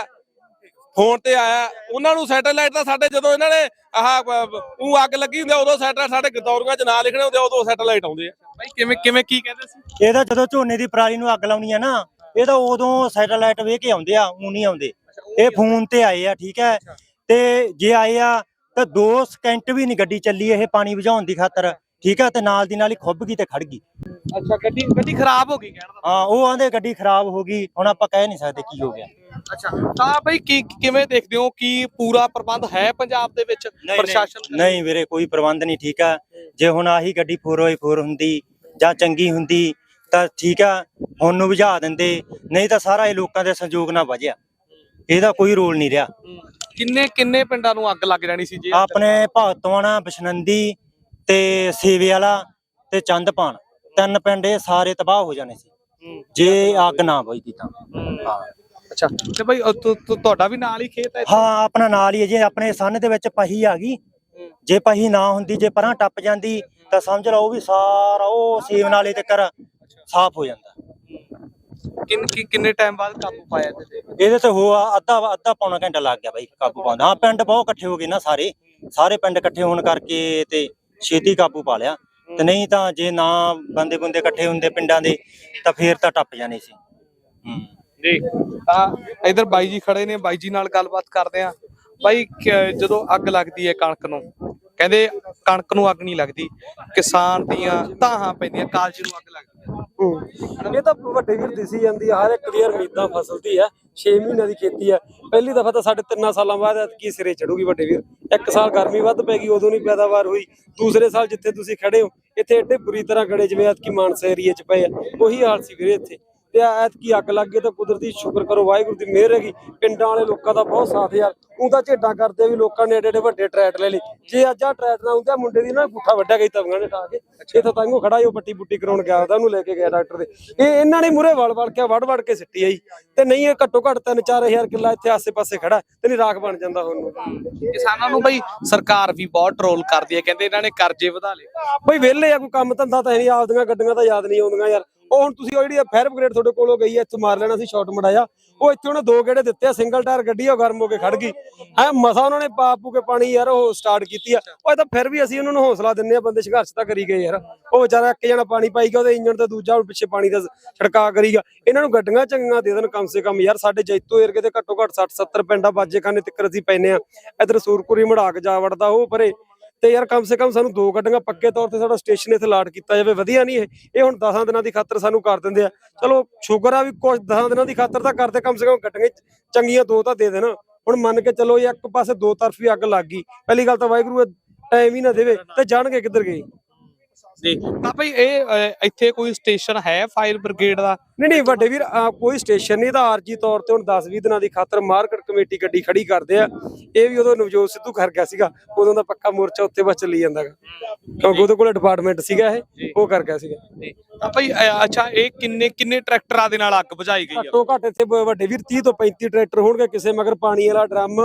S3: ਫੋਨ ਤੇ ਆਇਆ। ਉਹਨਾਂ ਨੂੰ ਸੈਟੇਲਾਈਟ ਤਾਂ ਸਾਡੇ ਜਦੋਂ ਇਹਨਾਂ ਨੇ ਆਹ ਉਹ ਅੱਗ ਲੱਗੀ ਹੁੰਦੀ ਆ, ਉਦੋਂ ਸੈਟੇਲਾਈਟ ਸਾਡੇ ਗਦੌਰੀਆਂ 'ਚ ਨਾਂ ਲਿਖਣੇ ਹੁੰਦੇ ਆ, ਉਦੋਂ ਸੈਟੇਲਾਈਟ ਆਉਂਦੇ ਆ।
S1: ਬਈ ਕਿਵੇਂ ਕਿਵੇਂ ਕੀ ਕਹਿੰਦੇ ਸੀ?
S5: ਇਹਦਾ ਜਦੋਂ ਝੋਨੇ ਦੀ ਪਰਾਲੀ ਨੂੰ ਅੱਗ ਲਾਉਣੀ ਆ ਨਾ ਇਹ ਤਾਂ ਉਦੋਂ ਸੈਟੇਲਾਈਟ ਵੇਖ ਕੇ ਆਉਂਦੇ ਆ ਉਹ ਨਹੀਂ ਆਉਂਦੇ। ਇਹ ਫੋਨ ਤੇ ਆਏ ਆ ਠੀਕ ਹੈ। ਤੇ ਜੇ ਆਏ ਆ ਤਾਂ 2 ਸਕਿੰਟ ਵੀ ਨਹੀਂ ਗੱਡੀ ਚੱਲੀ ਇਹ ਪਾਣੀ ਬੁਝਾਉਣ ਦੀ ਖਾਤਰ। ਠੀਕ ਹੈ ਤੇ ਨਾਲ ਦੀ ਨਾਲ ਹੀ ਖੁੱਭ ਗਈ ਤੇ ਖੜ ਗਈ।
S1: ਅੱਛਾ ਗੱਡੀ ਗੱਡੀ ਖਰਾਬ ਹੋ ਗਈ ਕਹਿਣ ਦਾ
S5: ਹਾਂ ਉਹ ਆਂਦੇ ਗੱਡੀ ਖਰਾਬ ਹੋ ਗਈ ਹੁਣ ਆਪਾਂ ਕਹਿ ਨਹੀਂ ਸਕਦੇ ਕੀ ਹੋ ਗਿਆ।
S1: ਅੱਛਾ ਤਾਂ ਬਈ ਕੀ ਕਿਵੇਂ ਦੇਖਦੇ ਹੋ ਕਿ ਪੂਰਾ ਪ੍ਰਬੰਧ ਹੈ ਪੰਜਾਬ ਦੇ ਵਿੱਚ? ਪ੍ਰਸ਼ਾਸਨ
S5: ਨਹੀਂ ਵੀਰੇ ਕੋਈ ਪ੍ਰਬੰਧ ਨਹੀਂ ਠੀਕ ਆ। ਜੇ ਹੁਣ ਆਹੀ ਗੱਡੀ 4x4 ਹੁੰਦੀ ਜਾਂ ਚੰਗੀ ਹੁੰਦੀ ਤਾਂ ਠੀਕ ਆ ਹੁਣ ਨੂੰ ਬੁਝਾ ਦਿੰਦੇ। ਨਹੀਂ ਤਾਂ ਸਾਰਾ ਇਹ ਲੋਕਾਂ ਦੇ ਸੰਯੋਗ ਨਾਲ ਵਜਿਆ। ਇਹਦਾ ਕੋਈ ਰੋਲ ਨਹੀਂ ਰਿਹਾ।
S1: ਕਿੰਨੇ ਕਿੰਨੇ ਪਿੰਡਾਂ ਨੂੰ ਅੱਗ ਲੱਗ ਜਾਣੀ ਸੀ ਜੀ?
S5: ਆਪਣੇ ਭਗਤਵਾਣਾ ਬਿਸ਼ਨੰਦੀ ਤੇ ਸੇਵੇ ਵਾਲਾ ਤੇ ਚੰਦਪਾਨ। ਤਿੰਨ ਪਿੰਡ ਇਹ ਸਾਰੇ ਤਬਾਹ ਹੋ ਜਾਣੇ ਸੀ। ਜੇ ਅੱਗ ਨਾ ਬੁਝਦੀ ਤਾਂ। ਹਾਂ।
S1: ਅੱਛਾ। ਤੇ ਤੁ- ਤੁਹਾਡਾ ਵੀ ਨਾਲ ਹੀ ਖੇਤ ਹੈ?
S5: ਹਾਂ ਆਪਣਾ ਨਾਲ ਹੀ ਹੈ ਜੇ। ਆਪਣੇ ਸੰਨ ਦੇ ਵਿੱਚ ਪਹੀ ਆ ਗਈ। ਜੇ ਪਹੀ ਨਾ ਹੁੰਦੀ ਜੇ ਪਰਾਂ ਟੱਪ ਜਾਂਦੀ ਤਾਂ ਸਮਝ ਲਓ ਉਹ ਵੀ ਸਾਰਾ ਉਹ ਸੇਵ ਨਾਲੇ ਤੇ ਕਰ ਸਾਫ਼ ਹੋ ਜਾਂਦਾ।
S1: ਕਿੰਨ ਕਿ- ਕਿੰਨੇ ਟਾਈਮ ਬਾਅਦ ਕਾਬੂ ਪਾਇਆ ਇਹਦੇ ਤੇ
S5: ਇਹਦੇ ਤੇ ਹੋ ਅੱਧਾ ਅੱਧਾ ਪੌਣਾ ਘੰਟਾ ਲੱਗ ਗਿਆ ਬਾਈ ਕਾਬੂ ਪਾਉਂਦਾ ਹਾਂ ਪਿੰਡ ਬਹੁਤ ਇਕੱਠੇ ਹੋ ਗਏ ਨਾ ਸਾਰੇ। ਸਾਰੇ ਪਿੰਡ ਇਕੱਠੇ ਹੋਣ ਕਰਕੇ ਤੇ ਛੇਤੀ ਕਾਬੂ ਪਾ ਲਿਆ। ਤੇ ਨਹੀਂ ਤਾਂ ਜੇ ਨਾ ਬੰਦੇ ਬੰਦੇ ਇਕੱਠੇ ਹੁੰਦੇ ਪਿੰਡਾਂ ਦੇ ਤਾਂ ਫੇਰ ਤਾਂ ਟੱਪ ਜਾਣੇ ਸੀ। ਹੂੰ।
S1: ਜੀ। ਤਾਂ ਇਧਰ ਬਾਈ ਜੀ ਖੜੇ ਨੇ ਬਾਈ ਜੀ ਨਾਲ ਗੱਲਬਾਤ ਕਰਦੇ ਆ। ਬਾਈ ਕ- ਜਦੋਂ ਅੱਗ ਲੱਗਦੀ ਹੈ ਕਣਕ ਨੂੰ ਕਹਿੰਦੇ ਕਣਕ ਨੂੰ ਅੱਗ ਨਹੀਂ ਲੱਗਦੀ, ਕਿਸਾਨ ਦੀਆਂ ਧਾਹਾਂ ਪੈਂਦੀਆਂ, ਕਾਲਜ ਨੂੰ ਅੱਗ ਲੱਗਦੀ।
S6: ਇਹ ਤਾਂ ਵੱਡੇ ਵੀਰ ਦਿਸੀ ਜਾਂਦੀ ਆ, ਹਰ ਇੱਕ ਦੀ ਉਮੀਦਾਂ ਫਸਲ ਦੀ ਆ 6 ਮਹੀਨਿਆਂ ਦੀ ਖੇਤੀ ਆ। ਪਹਿਲੀ ਦਫਾ ਤਾਂ ਸਾਡੇ ਤਿੰਨਾਂ ਸਾਲਾਂ ਬਾਅਦ ਐਤਕੀ ਸਿਰੇ ਚੜੂਗੀ ਵੱਡੇ ਵੀਰ। ਇੱਕ ਸਾਲ ਗਰਮੀ ਵੱਧ ਪੈ ਗਈ ਉਦੋਂ ਨਹੀਂ ਪੈਦਾਵਾਰ ਹੋਈ। ਦੂਸਰੇ ਸਾਲ ਜਿੱਥੇ ਤੁਸੀਂ ਖੜੇ ਹੋ, ਇੱਥੇ ਏਡੇ ਬੁਰੀ ਤਰ੍ਹਾਂ ਖੜੇ, ਜਿਵੇਂ ਐਤਕੀ ਮਾਨਸਾ ਏਰੀਏ 'ਚ ਪਏ ਆ। ਉਹੀ ਹਾਲ ਸੀ ਵੀਰੇ ਇੱਥੇ। ਤੇ ਐਤਕੀ ਅੱਗ ਲੱਗ ਗਈ ਤਾਂ ਕੁਦਰਤੀ ਸ਼ੁਕਰ ਕਰੋ ਵਾਹਿਗੁਰੂ ਦੀ ਮਿਹਰ ਹੈਗੀ। ਪਿੰਡਾਂ ਵਾਲੇ ਲੋਕਾਂ ਦਾ ਬਹੁਤ ਸਾਥ ਯਾਰ। ਉਹ ਤਾਂ ਝੇਡਾਂ ਕਰਦੇ ਵੀ ਲੋਕਾਂ ਨੇ ਏਡੇ ਏਡੇ ਵੱਡੇ ਟਰੈਟ ਲੈ ਲਏ। ਜੇ ਅੱਜ ਆ ਟਰੈਟ ਨਾ ਹੁੰਦੇ ਮੁੰਡੇ ਦੀ ਨਾ ਪੁੱਠਾ ਵੱਡਾ ਗਈ ਤਵੀਆਂ ਨੇ ਠਾ ਕੇ ਇੱਥੋਂ ਤਾਂਗੋ ਖੜਾ ਹੀ ਉਹ ਪੱਟੀ ਪੁੱਟੀ ਕਰਾਉਣ ਗਿਆ ਉਹਦਾ ਉਹਨੂੰ ਲੈ ਕੇ ਗਿਆ ਡਾਕਟਰ ਦੇ। ਇਹ ਇਹਨਾਂ ਨੇ ਮੂਰੇ ਵੜ ਵੜ ਕੇ ਵੜ ਵੜ ਕੇ ਸਿੱਟੀ ਆਈ। ਤੇ ਨਹੀਂ ਇਹ ਘੱਟੋ ਘੱਟ 3-4000 ਕਿੱਲਾ ਇੱਥੇ ਆਸੇ-ਪਾਸੇ ਖੜਾ ਤੇ ਨਹੀਂ ਰਾਖ ਬਣ ਜਾਂਦਾ ਹੁਣ। ਨੂੰ
S1: ਕਿਸਾਨਾਂ ਨੂੰ ਬਈ ਸਰਕਾਰ ਵੀ ਬਹੁਤ ਟਰੋਲ ਕਰਦੀ ਹੈ ਕਹਿੰਦੇ ਇਹਨਾਂ ਨੇ ਕਰਜ਼ੇ ਵਧਾ ਲਏ।
S6: ਬਈ ਵਿਹਲੇ ਆ ਕੋਈ ਕੰਮ ਧੰਦਾ ਤਾਂ ਨਹੀਂ ਆਪਦੀਆਂ ਗੱਡੀਆਂ ਤਾਂ ਯਾਦ ਨਹੀਂ ਆਉਂਦੀਆਂ ਯਾਰ। ਉਹ ਹੁਣ ਤੁਸੀਂ ਉਹ ਜਿਹੜੀ ਫਾਇਰ ਬ੍ਰਿਗੇਡ ਤੁਹਾਡੇ ਕੋਲੋਂ ਗਈ ਐ ਇੱਥੋਂ ਮਾਰ ਲੈਣਾ ਸੀ ਸ਼ਾਟ ਮੜਾਇਆ। ਉਹ ਇੱਥੇ ਉਹਨੇ ਦੋ ਗੇੜੇ ਦਿੱਤੇ ਆ ਸਿੰਗਲ ਟਾਇਰ ਗੱਡੀ ਉਹ ਗਰਮ ਹੋ ਕੇ ਖੜ ਗਈ। ਐ ਮਸਾ ਉਹਨਾਂ ਨੇ ਪਾਪੂ ਕੇ ਪਾਣੀ ਯਾਰ, ਉਹ ਸਟਾਰਟ ਕੀਤੀ ਆ। ਉਹ ਤਾਂ ਫਿਰ ਵੀ ਅਸੀਂ ਉਹਨਾਂ ਨੂੰ ਹੌਸਲਾ ਦਿੰਨੇ ਆ, ਬੰਦੇ ਸੰਘਰਸ਼ ਤਾਂ ਕਰੀ ਗਏ ਯਾਰ। ਉਹ ਵਿਚਾਰਾ ਇੱਕ ਜਣਾ ਪਾਣੀ ਪਾਈ ਗਿਆ, ਉਹਦੇ ਇੰਜਣ ਤੇ ਦੂਜਾ ਹੁਣ ਪਿੱਛੇ ਪਾਣੀ ਦਾ ਛੜਕਾ ਕਰੀ ਗਿਆ। ਇਹਨਾਂ ਨੂੰ ਗੱਡੀਆਂ ਚੰਗੀਆਂ ਦੇ ਦੇਣ ਕਮ ਸੇ ਕਮ ਯਾਰ। ਸਾਡੇ ਜੈਤੋ ਏਰੀਏ ਦੇ ਘੱਟੋ ਘੱਟ 60 70 ਪਿੰਡਾਂ ਬਾਜੇ ਖਾਨੇ ਤਿੱਕਰ ਅਸੀਂ ਪੈਨੇ ਆ। ਇਧਰ ਸੂਰਪੁਰੀ ਮੜਾਕ ਜਾ ਵੜਦਾ ਉਹ ਪਰੇ। ਤੇ ਯਾਰ ਕਮ ਸੇ ਕਮ ਸਾਨੂੰ ਦੋ ਗੱਡੀਆਂ ਪੱਕੇ ਤੌਰ ਤੇ ਸਾਡਾ ਸਟੇਸ਼ਨ ਇੱਥੇ ਲਾਟ ਕੀਤਾ ਜਾਵੇ, ਵਧੀਆ ਨਹੀਂ ਇਹ। ਇਹ ਹੁਣ 10 ਦਿਨਾਂ ਦੀ ਖਾਤਰ ਸਾਨੂੰ ਕਰ ਦਿੰਦੇ ਆ। ਚਲੋ, ਸ਼ੁਕਰ ਆ ਵੀ ਕੁਝ 10 ਦਿਨਾਂ ਦੀ ਖਾਤਰ ਤਾਂ ਕਰਦੇ, ਕਮ ਸੇ ਕਮ ਗੱਡੀਆਂ ਚੰਗੀਆਂ ਦੋ ਤਾਂ ਦੇ ਦੇਣ। ਹੁਣ ਮੰਨ ਕੇ ਚਲੋ ਇਹ ਇੱਕ ਪਾਸੇ ਦੋ ਤਰਫੀ ਅੱਗ ਲੱਗ ਗਈ। ਪਹਿਲੀ ਗੱਲ ਤਾਂ ਵਾਹਿਗੁਰੂ ਟਾਈਮ ਹੀ ਨਾ ਦੇਵੇ ਤੇ ਜਾਣਗੇ ਕਿੱਧਰ ਗਏ।
S1: ਜੀ। ਤਾਂ ਬਈ ਇਹ ਇੱਥੇ ਕੋਈ ਸਟੇਸ਼ਨ ਹੈ ਫਾਇਰ ਬ੍ਰਿਗੇਡ ਦਾ?
S6: ਨਹੀਂ ਨਹੀਂ ਵੱਡੇ ਵੀਰ ਕੋਈ ਸਟੇਸ਼ਨ ਨਹੀਂ ਤਾਂ ਆਰਜੀ ਤੌਰ ਤੇ ਹੁਣ 10-20 ਦਿਨਾਂ ਦੀ ਖਾਤਰ ਮਾਰਕੀਟ ਕਮੇਟੀ ਗੱਡੀ ਖੜੀ ਕਰਦੇ ਆ। ਇਹ ਵੀ ਉਦੋਂ ਨਵਜੋਤ ਸਿੱਧੂ ਕਰ ਗਿਆ ਸੀਗਾ ਉਦੋਂ ਦਾ ਪੱਕਾ ਮੋਰਚਾ ਉੱਥੇ ਬਸ ਚੱਲੀ ਜਾਂਦਾ ਗਾ। ਕਿਉਂਕਿ ਉਹਦੇ ਕੋਲ ਡਿਪਾਰਟਮੈਂਟ ਸੀਗਾ ਇਹ ਉਹ ਕਰ ਗਿਆ ਸੀਗਾ।
S1: ਤਾਂ ਬਈ ਅਹ, ਅੱਛਾ ਇਹ ਕਿੰਨੇ ਕਿੰਨੇ ਟਰੈਕਟਰਾਂ ਦੇ ਨਾਲ ਅੱਗ ਬੁਝਾਈ ਗਈ ਆ?
S6: ਘੱਟੋ ਘੱਟ ਇੱਥੇ ਬ- ਵੱਡੇ ਵੀਰ 30 ਤੋਂ 35 ਟਰੈਕਟਰ ਹੋਣਗੇ ਕਿਸੇ ਮਗਰ ਪਾਣੀ ਵਾਲਾ ਡਰਮ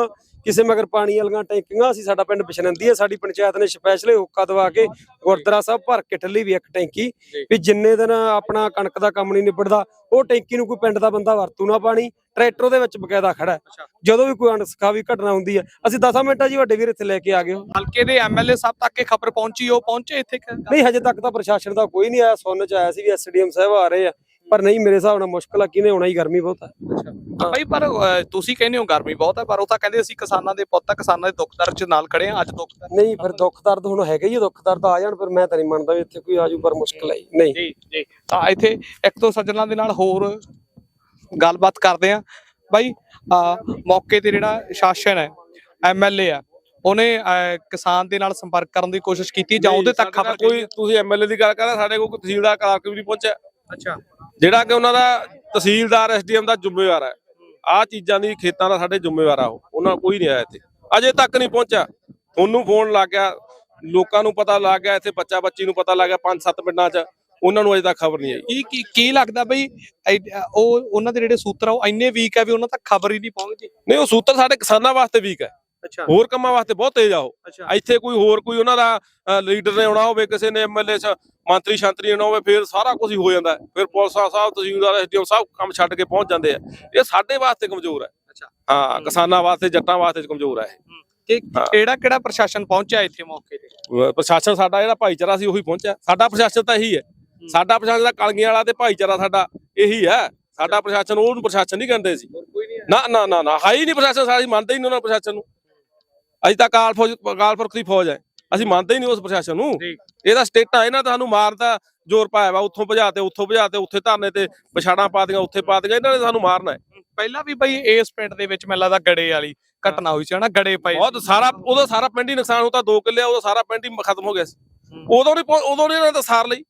S6: ਕਿਸੇ ਮਗਰ ਪਾਣੀ ਵਾਲੀਆਂ ਟੈਂਕੀਆਂ ਅਸੀਂ ਸਾਡਾ ਪਿੰਡ ਬਿਸ਼ਨੰਦੀ ਹੈ ਸਾਡੀ ਪੰਚਾਇਤ ਨੇ ਸਪੈਸ਼ਲ ਹੁੱਕਾ ਦਵਾ ਕੇ ਗੁਰਦੁਆਰਾ ਸਾਹਿਬ ਭਰ ਕੇ ਠੱਲੀ ਵੀ ਇੱਕ ਟੈਂਕੀ ਵੀ ਜਿੰਨੇ ਦਿਨ ਆਪਣਾ ਕਣਕ ਦਾ ਕੰਮ ਨਹੀਂ ਨਿਬੜਦਾ ਉਹ ਟੈਂਕੀ ਨੂੰ ਕੋਈ ਪਿੰਡ ਦਾ ਬੰਦਾ ਵਰਤੂ ਨਾ ਪਾਣੀ ਟਰੈਕਟਰ ਉਹਦੇ ਵਿੱਚ ਬਕਾਇਦਾ ਖੜਾ। ਜਦੋਂ ਵੀ ਕੋਈ ਅਣਸਖਾਵੀ ਘਟਨਾ ਹੁੰਦੀ ਹੈ ਅਸੀਂ 10 ਮਿੰਟਾਂ ਜੀ ਵੱਡੇ ਵੀਰ ਇੱਥੇ ਲੈ ਕੇ ਆ ਗਏ ਹੋ।
S1: ਹਲਕੇ ਦੇ ਐਮਐਲਏ ਸਾਹਿਬ ਤੱਕ ਇਹ ਖਬਰ ਪਹੁੰਚੀ ਉਹ ਪਹੁੰਚੇ ਇੱਥੇ?
S6: ਨਹੀਂ ਹਜੇ ਤੱਕ ਤਾਂ ਪ੍ਰਸ਼ਾਸਨ ਦਾ ਕੋਈ ਨਹੀਂ ਆਇਆ ਸੁਣਨ ਚ ਆਇਆ ਸੀ ਵੀ ਐਸਡੀਐਮ ਸਾਹਿਬ ਆ ਰਹੇ ਆ। ਪਰ ਨਹੀਂ ਮੇਰੇ ਹਿਸਾਬ ਨਾਲ ਮੁਸ਼ਕਲ ਆ ਕਿਨੇ ਹੋਣਾ ਹੀ ਗਰਮੀ ਬਹੁਤ ਆ।
S1: ਬਈ ਪਰ ਅਹ, ਤੁਸੀਂ ਕਹਿੰਦੇ ਹੋ ਗਰਮੀ ਬਹੁਤ ਹੈ ਪਰ ਉਹ ਤਾਂ ਕਹਿੰਦੇ ਅਸੀਂ ਕਿਸਾਨਾਂ ਦੇ ਪੁੱਤ ਆ, ਕਿਸਾਨਾਂ ਦੇ ਦੁੱਖ ਦਰਦ ਚ ਨਾਲ ਖੜੇ ਆ ਅੱਜ ਦੁੱਖ ਦਰਦ
S6: ਨਹੀਂ ਫਿਰ ਦੁੱਖ ਦਰਦ ਹੁਣ ਹੈਗਾ ਹੀ ਆ, ਦੁੱਖ ਦਰਦ ਆ ਜਾਣ ਪਰ ਮੈਂ ਤਾਂ ਨਹੀਂ ਮੰਨਦਾ ਵੀ ਇੱਥੇ ਕੋਈ ਆਜੂ ਪਰ ਮੁਸ਼ਕਲ ਹੈ ਹੀ। ਨਹੀਂ।
S1: ਜੀ ਜੀ। ਤਾਂ ਇੱਥੇ ਇੱਕ ਦੋ ਸੱਜਣਾਂ ਦੇ ਨਾਲ ਹੋਰ ਗੱਲਬਾਤ ਕਰਦੇ ਆ। ਬਾਈ ਅਹ, ਮੌਕੇ ਤੇ ਜਿਹੜਾ ਸ਼ਾਸਨ ਹੈ ਐਮਐਲਏ ਆ ਉਹਨੇ ਅਹ, ਕਿਸਾਨ ਦੇ ਨਾਲ ਸੰਪਰਕ ਕਰਨ ਦੀ ਕੋਸ਼ਿਸ਼ ਕੀਤੀ ਜਾਂ ਉਹਦੇ ਤੱਕ ਖਬਰ
S3: ਕੋਈ ਤੁਸੀਂ ਐਮਐਲਏ ਦੀ ਗੱਲ ਕਰਦਾ ਸਾਡੇ ਕੋਲ ਕੋਈ ਤਹਿਸੀਲਦਾਰ ਕਾਰਕ ਵੀ ਨਹੀਂ ਪਹੁੰਚਿਆ।
S1: ਅੱਛਾ।
S3: ਜਿਹੜਾ ਕਿ ਉਹਨਾਂ ਦਾ ਤਹਿਸੀਲਦਾਰ ਐਸਡੀਐਮ ਦਾ ਜ਼ਿੰਮੇਵਾਰ ਹੈ। ਆਹ ਚੀਜ਼ਾਂ ਦੀ ਖੇਤਾਂ ਦਾ ਸਾਡੇ ਜ਼ਿੰਮੇਵਾਰ ਆ ਉਹ। ਉਹਨਾਂ ਕੋਈ ਨਹੀਂ ਆਇਆ ਇੱਥੇ। ਅਜੇ ਤੱਕ ਨਹੀਂ ਪਹੁੰਚਿਆ। ਤੁਹਾਨੂੰ ਫੋਨ ਲੱਗ ਗਿਆ। ਲੋਕਾਂ ਨੂੰ ਪਤਾ ਲੱਗ ਗਿਆ। ਇੱਥੇ ਬੱਚਾ ਬੱਚੀ ਨੂੰ ਪਤਾ ਲੱਗ ਗਿਆ ਪੰਜ ਸੱਤ ਪਿੰਡਾਂ 'ਚ। ਉਹਨਾਂ ਨੂੰ ਅਜੇ ਤੱਕ ਖਬਰ ਨਹੀਂ ਆਈ।
S1: ਕੀ ਕੀ ਕੀ ਲੱਗਦਾ ਬਈ ਉਹ ਉਹਨਾਂ ਦੇ ਜਿਹੜੇ ਸੂਤਰ ਆ ਉਹ ਇੰਨੇ ਵੀਕ ਆ ਵੀ ਉਹਨਾਂ ਤੱਕ ਖਬਰ ਹੀ ਨਹੀਂ ਪਹੁੰਚਦੀ।
S3: ਨਹੀਂ ਉਹ ਸੂਤਰ ਸਾਡੇ ਕਿਸਾਨਾਂ ਵਾਸਤੇ ਵੀਕ ਹੈ। ਹੋਰ ਕੰਮਾਂ ਵਾਸਤੇ ਬਹੁਤ ਤੇਜ਼ ਆ ਉਹ। ਇੱਥੇ ਕੋਈ ਹੋਰ ਕੋਈ ਉਹਨਾਂ ਦਾ ਲੀਡਰ ਨੇ ਆਉਣਾ ਹੋਵੇ ਕਿਸੇ ਨੇ ਐਮਐਲਏ ਚ ਮੰਤਰੀ ਸ਼ੰਤਰੀ ਆਉਣਾ ਹੋਵੇ ਫਿਰ ਸਾਰਾ ਕੁਝ ਹੀ ਹੋ ਜਾਂਦਾ। ਫਿਰ ਪੁਲਿਸ ਸਾਹਿਬ ਤਹਿਸੀਲਦਾਰ ਐਸਡੀਓ ਸਾਹਿਬ ਕੰਮ ਛੱਡ ਕੇ ਪਹੁੰਚ ਜਾਂਦੇ ਆ। ਇਹ ਸਾਡੇ ਵਾਸਤੇ ਕਮਜ਼ੋਰ ਹੈ।
S1: ਅੱਛਾ।
S3: ਹਾਂ ਕਿਸਾਨਾਂ ਵਾਸਤੇ ਜੱਟਾਂ ਵਾਸਤੇ ਕਮਜ਼ੋਰ ਹੈ
S1: ਕਿ। ਕਿਹੜਾ ਕਿਹੜਾ ਪ੍ਰਸ਼ਾਸਨ ਪਹੁੰਚਿਆ ਇੱਥੇ ਮੌਕੇ ਤੇ।
S3: ਪ੍ਰਸ਼ਾਸਨ ਸਾਡਾ ਜਿਹੜਾ ਭਾਈਚਾਰਾ ਸੀ ਉਹੀ ਪਹੁੰਚਿਆ। ਸਾਡਾ ਪ੍ਰਸ਼ਾਸਨ ਤਾਂ ਇਹੀ ਹੈ। ਸਾਡਾ ਪ੍ਰਸ਼ਾਸਨ ਦਾ ਕਲਗੀਆਂ ਵਾਲਾ ਤੇ ਭਾਈਚਾਰਾ ਸਾਡਾ ਇਹੀ ਹੈ। ਸਾਡਾ ਪ੍ਰਸ਼ਾਸਨ ਉਹਨੂੰ ਪ੍ਰਸ਼ਾਸਨ ਨਹੀਂ ਕਹਿੰਦੇ ਸੀ। ਨਾ ਨਾ ਨਾ ਨਾ ਹੈ ਹੀ ਨਹੀਂ ਪ੍ਰਸ਼ਾਸਨ ਸਾਡੀ ਮੰਨਦੇ ਹੀ ਨਹੀਂ ਉਹਨਾਂ ਪ੍ਰਸ਼ਾਸਨ ਨੂੰ। ਅਸੀਂ ਤਾਂ ਕਾਲ ਫੌਜ ਕਾਲ ਪੁਰਖ ਦੀ ਫੌਜ ਹੈ। ਅਸੀਂ ਮੰਨਦੇ ਹੀ ਨਹੀਂ ਉਸ ਪ੍ਰਸ਼ਾਸਨ ਨੂੰ। ਇਹਦਾ ਸਟੇਟਾਂ ਇਹਨਾਂ ਤਾਂ ਸਾਨੂੰ ਮਾਰਦਾ ਜ਼ੋਰ ਪਾਇਆ ਵਾ। ਉੱਥੋਂ ਭਜਾ ਤੇ ਉੱਥੋਂ ਭਜਾ ਤੇ ਉੱਥੇ ਧਰਨੇ ਤੇ ਪਛਾੜਾਂ ਪਾ ਦੀਆਂ ਉੱਥੇ ਪਾ ਦੀਆਂ। ਇਹਨਾਂ ਨੇ ਸਾਨੂੰ ਮਾਰਨਾ ਹੈ।
S1: ਪਹਿਲਾਂ ਵੀ ਬਈ ਇਸ ਪਿੰਡ ਦੇ ਵਿੱਚ ਮੈਨੂੰ ਲੱਗਦਾ ਗੜੇ ਵਾਲੀ ਘਟਨਾ ਹੋਈ ਸੀ ਹਨਾ? ਗੜੇ ਪਏ
S3: ਬਹੁਤ ਸਾਰਾ ਉਹਦਾ ਸਾਰਾ ਪਿੰਡ ਹੀ ਨੁਕਸਾਨ ਹੁੰਦਾ ਦੋ ਕਿੱਲੇ ਆ, ਉਹਦਾ ਸਾਰਾ ਪਿੰਡ ਹੀ ਖਤਮ ਹੋ ਗਿਆ ਸੀ। ਉਦੋਂ ਨਹੀਂ ਉਦੋਂ ਨਹੀਂ ਇਹਨਾਂ ਤਾਂ ਸਾਰ ਲਈ।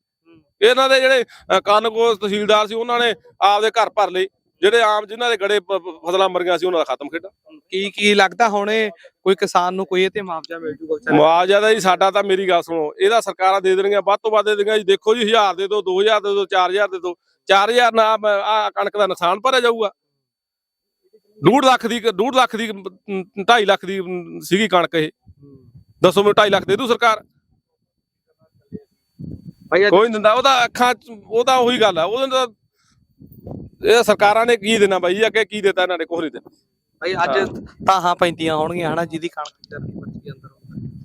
S3: ਇਹਨਾਂ ਦੇ ਜਿਹੜੇ ਅ, ਕਾਨੂੰਗੋ ਤਹਿਸੀਲਦਾਰ ਸੀ ਉਹਨਾਂ ਨੇ ਆਪਦੇ ਘਰ ਭਰ ਲਏ। ਜਿਹੜੇ ਆਮ ਜਿਨ੍ਹਾਂ ਦੇ ਗੜੇ ਪ- ਪ- ਫਸਲਾਂ ਮਰੀਆਂ ਸੀ ਉਹਨਾਂ ਦਾ ਖਤਮ ਖੇਡਾ।
S1: ਕੀ ਕੀ ਲੱਗਦਾ ਹੁਣ ਕੋਈ ਕਿਸਾਨ ਨੂੰ ਕੋਈ ਇਹ ਤੇ ਮੁਆਵਜ਼ਾ ਮਿਲ ਜੂਗਾ ਵਿਚਾਰੇ ਨੂੰ?
S3: ਮੁਆਵਜ਼ਾ ਦਾ ਜੀ ਸਾਡਾ ਤਾਂ ਮੇਰੀ ਗੱਲ ਸੁਣੋ ਇਹਦਾ ਸਰਕਾਰਾਂ ਦੇ ਦੇਣਗੀਆਂ ਵੱਧ ਤੋਂ ਵੱਧ ਦੇ ਦੇਣਗੀਆਂ ਜੀ। ਦੇਖੋ ਜੀ 1000 ਦੇ ਦਿਓ 2000 ਦੇ ਦਿਓ 4000 ਦੇ ਦਿਓ 4000 ਨਾਲ ਆ ਕਣਕ ਦਾ ਨੁਕਸਾਨ ਭਰਿਆ ਜਾਊਗਾ। 2 ਲੱਖ ਦੀ 2 ਲੱਖ ਦੀ 2.5 ਲੱਖ ਦੀ ਅਮ, ਸੀਗੀ ਕਣਕ ਇਹ। ਦੱਸੋ ਮੈਨੂੰ 2.5 ਲੱਖ ਦੇ ਦੂ ਸਰਕਾਰ?
S1: ਭਾਈ ਅੱਜ-
S3: ਕੋਈ ਨੀ ਦਿੰਦਾ ਉਹਦਾ ਅੱਖਾਂ 'ਚ- ਉਹਦਾ ਉਹੀ ਗੱਲ ਆ ਉਹਦੇ ਤਾਂ ਇਹ ਸਰਕਾਰਾਂ ਨੇ ਕੀ ਦੇਣਾ ਬਾਈ? ਅੱਗੇ ਕੀ ਦਿੱਤਾ ਇਹਨਾਂ ਨੇ ਕੁਛ ਨਹੀਂ ਦਿੱਤਾ
S1: ਭਾਈ ਅੱਜ ਤਾਹਾਂ ਪੈਂਦੀਆਂ ਹੋਣਗੀਆਂ ਹਨਾ ਜਿਹਦੀ ਕਣਕ ਵਿਚਾਰੀ ਬੱਚੀ ਅੰਦਰ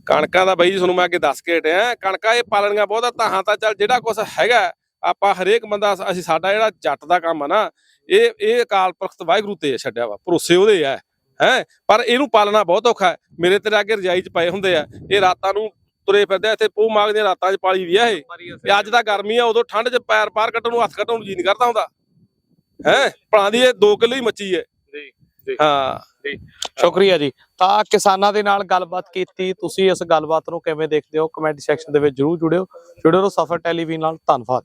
S3: ਕਣਕਾਂ ਦਾ ਬਾਈ ਤੁਹਾਨੂੰ ਮੈਂ ਅੱਗੇ ਦੱਸ ਕੇ ਹਟਿਆ। ਕਣਕਾਂ ਇਹ ਪਾਲਣੀਆਂ ਬਹੁਤਾ ਤਾਹਾਂ ਤਾਂ ਚੱਲ ਜਿਹੜਾ ਕੁਝ ਹੈਗਾ ਆਪਾਂ ਹਰੇਕ ਬੰਦਾ ਅਸੀਂ ਸਾਡਾ ਜਿਹੜਾ ਜੱਟ ਦਾ ਕੰਮ ਆ ਨਾ ਇਹ ਇਹ ਅਕਾਲ ਪੁਰਖ ਵਾਹਿਗੁਰੂ ਤੇ ਛੱਡਿਆ ਵਾ ਭਰੋਸੇ ਉਹਦੇ ਆ ਹੈ। ਪਰ ਇਹਨੂੰ ਪਾਲਣਾ ਬਹੁਤ ਔਖਾ ਹੈ। ਮੇਰੇ ਤੇ ਅੱਗੇ ਰਜਾਈ 'ਚ ਪਏ ਹੁੰਦੇ ਆ ਇਹ ਰਾਤਾਂ ਨੂੰ ਤੁਰੇ ਫਿਰਦੇ ਆ ਇੱਥੇ ਪੋਹ ਮਾਗ ਦੀਆਂ ਰਾਤਾਂ 'ਚ ਪਾਲੀ ਵੀ ਆ ਇਹ।
S1: ਤੇ ਅੱਜ ਤਾਂ
S3: ਗਰਮੀ ਆ ਉਦੋਂ ਠੰਡ 'ਚ ਪੈਰ ਪਾਰ ਕੱਢਣ ਨੂੰ ਹੱਥ ਕੱਢਣ ਨੂੰ ਜੀ ਨਹੀਂ ਕਰਦਾ ਹੁੰਦਾ। ਹੈ? ਭਲਾਂ ਦੀ ਇਹ 2 ਕਿਲੋ ਹੀ ਮੱਚੀ ਹੈ।
S1: ਜੀ, ਜੀ।
S3: ਹਾਂ।
S1: ਸ਼ੁਕਰੀਆ ਜੀ। ਤਾਂ ਕਿਸਾਨਾਂ ਦੇ ਨਾਲ ਗੱਲਬਾਤ ਕੀਤੀ। ਤੁਸੀਂ ਇਸ ਗੱਲਬਾਤ ਨੂੰ ਕਿਵੇਂ ਦੇਖਦੇ ਹੋ? ਕਮੈਂਟ ਸੈਕਸ਼ਨ ਦੇ ਵਿੱਚ ਜਰੂਰ ਜੁੜਿਓ। ਜੁੜੇ ਰਹੋ ਸਫਰ ਟੈਲੀਵਿਜ਼ਨ ਨਾਲ। ਧੰਨਵਾਦ।